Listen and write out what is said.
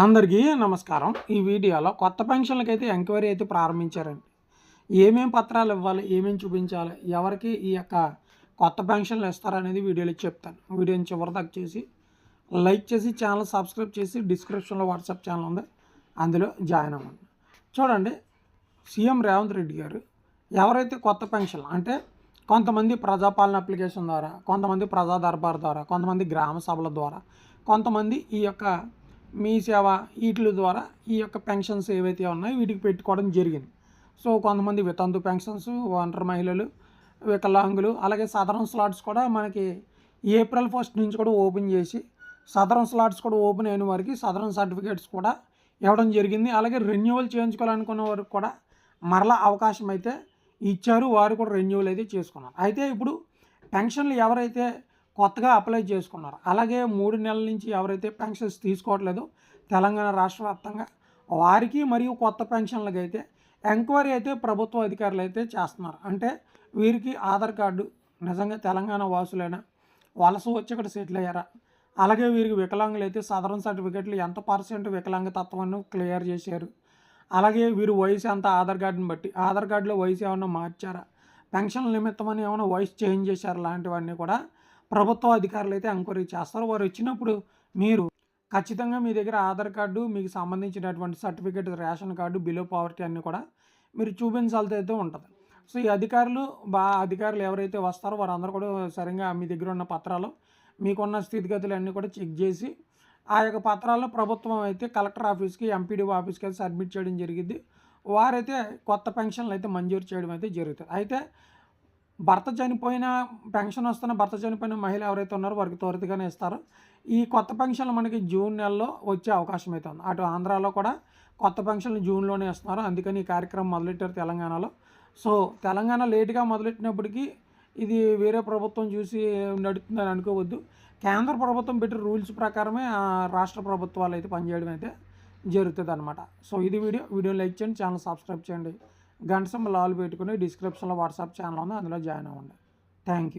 అందరికీ నమస్కారం. ఈ వీడియోలో కొత్త పెన్షన్లకు అయితే ఎంక్వైరీ అయితే ప్రారంభించారండి. ఏమేమి పత్రాలు ఇవ్వాలి? ఏమేమి చూపించాలి? ఎవరికి ఈ యొక్క కొత్త పెన్షన్లు ఇస్తారనేది వీడియోలో చెప్తాను. వీడియోని చివరి దాకా చేసి లైక్ చేసి ఛానల్ సబ్స్క్రైబ్ చేసి డిస్క్రిప్షన్లో వాట్సాప్ ఛానల్ ఉంది. అందులో జాయిన్ అవ్వండి. చూడండి సీఎం రేవంత్ రెడ్డి గారు ఎవరైతే కొత్త పెన్షన్ అంటే కొంతమంది ప్రజాపాలన అప్లికేషన్ ద్వారా కొంతమంది ప్రజా దర్బార్ ద్వారా కొంతమంది గ్రామ సభల ద్వారా కొంతమంది ఈ యొక్క మీ సేవ వీటి ద్వారా ఈ యొక్క పెన్షన్స్ ఏవైతే ఉన్నాయో వీటికి పెట్టుకోవడం జరిగింది. సో కొంతమంది వితంతు పెన్షన్స్ ఒంటరి మహిళలు వికలాంగులు అలాగే సదరన్ స్లాట్స్ కూడా మనకి ఏప్రిల్ ఫస్ట్ నుంచి కూడా ఓపెన్ చేసి సదరం స్లాట్స్ కూడా ఓపెన్ అయిన వారికి సదరన్ సర్టిఫికేట్స్ కూడా ఇవ్వడం జరిగింది. అలాగే రెన్యువల్ చేయించుకోవాలనుకున్న వారికి కూడా మరలా అవకాశం అయితే ఇచ్చారు. వారు కూడా రెన్యువల్ అయితే చేసుకున్నారు. అయితే ఇప్పుడు పెన్షన్లు ఎవరైతే కొత్తగా అప్లై చేసుకున్నారు. అలాగే మూడు నెలల నుంచి ఎవరైతే పెన్షన్స్ తీసుకోవట్లేదో తెలంగాణ రాష్ట్ర వ్యాప్తంగా వారికి మరియు కొత్త పెన్షన్లకి అయితే ఎంక్వైరీ అయితే ప్రభుత్వ అధికారులు అయితే చేస్తున్నారు. అంటే వీరికి ఆధార్ కార్డు నిజంగా తెలంగాణ వాసులైనా వలస వచ్చి ఇక్కడ సెటిల్ అయ్యారా? అలాగే వీరికి వికలాంగులు అయితే సదరన్ సర్టిఫికెట్లు ఎంత పర్సెంట్ వికలాంగతత్వాన్ని క్లియర్ చేశారు? అలాగే వీరు వయసు ఎంత ఆధార్ కార్డుని బట్టి ఆధార్ కార్డులో వయసు ఏమైనా మార్చారా? పెన్షన్ నిమిత్తం అని ఏమైనా వయసు చేంజ్ చేశారు? లాంటివన్నీ కూడా ప్రభుత్వ అధికారులు అయితే ఎంక్వైరీ చేస్తారు. వారు వచ్చినప్పుడు మీరు ఖచ్చితంగా మీ దగ్గర ఆధార్ కార్డు మీకు సంబంధించినటువంటి certificate ration card below poverty అన్నీ కూడా మీరు చూపించాల్సి అయితే ఉంటుంది. సో ఈ అధికారులు బా అధికారులు ఎవరైతే వస్తారో వారందరూ కూడా సరిగ్గా మీ దగ్గర ఉన్న పత్రాలు మీకున్న స్థితిగతులు అన్నీ కూడా చెక్ చేసి ఆ యొక్క పత్రాలు ప్రభుత్వం అయితే కలెక్టర్ ఆఫీస్కి ఎంపీడీ ఆఫీస్కి అయితే సబ్మిట్ చేయడం జరిగింది వారైతే కొత్త పెన్షన్లు అయితే మంజూరు చేయడం అయితే జరుగుతుంది. అయితే భర్త చనిపోయిన పెన్షన్ వస్తున్న భర్త చనిపోయిన మహిళ ఎవరైతే ఉన్నారో వారికి త్వరితగానే ఇస్తారు. ఈ కొత్త పెన్షన్లు మనకి జూన్ నెలలో వచ్చే అవకాశం అయితే ఉంది. అటు ఆంధ్రాలో కూడా కొత్త పెన్షన్లు జూన్లోనే ఇస్తున్నారు. అందుకని ఈ కార్యక్రమం మొదలెట్టారు తెలంగాణలో. సో తెలంగాణ లేటుగా మొదలెట్టినప్పటికీ ఇది వేరే ప్రభుత్వం చూసి నడుతుందని అనుకోవద్దు. కేంద్ర ప్రభుత్వం పెట్టిన రూల్స్ ప్రకారమే ఆ రాష్ట్ర ప్రభుత్వాలు అయితే పనిచేయడం అయితే జరుగుతుంది అనమాట సో ఇది వీడియో. వీడియో లైక్ చేయండి ఛానల్ సబ్స్క్రైబ్ చేయండి. గంట సింబల్ ఆల్ పెట్టుకుని డిస్క్రిప్షన్లో వాట్సాప్ ఛానల్ ఉంది అందులో జాయిన్ అవ్వండి. Thank you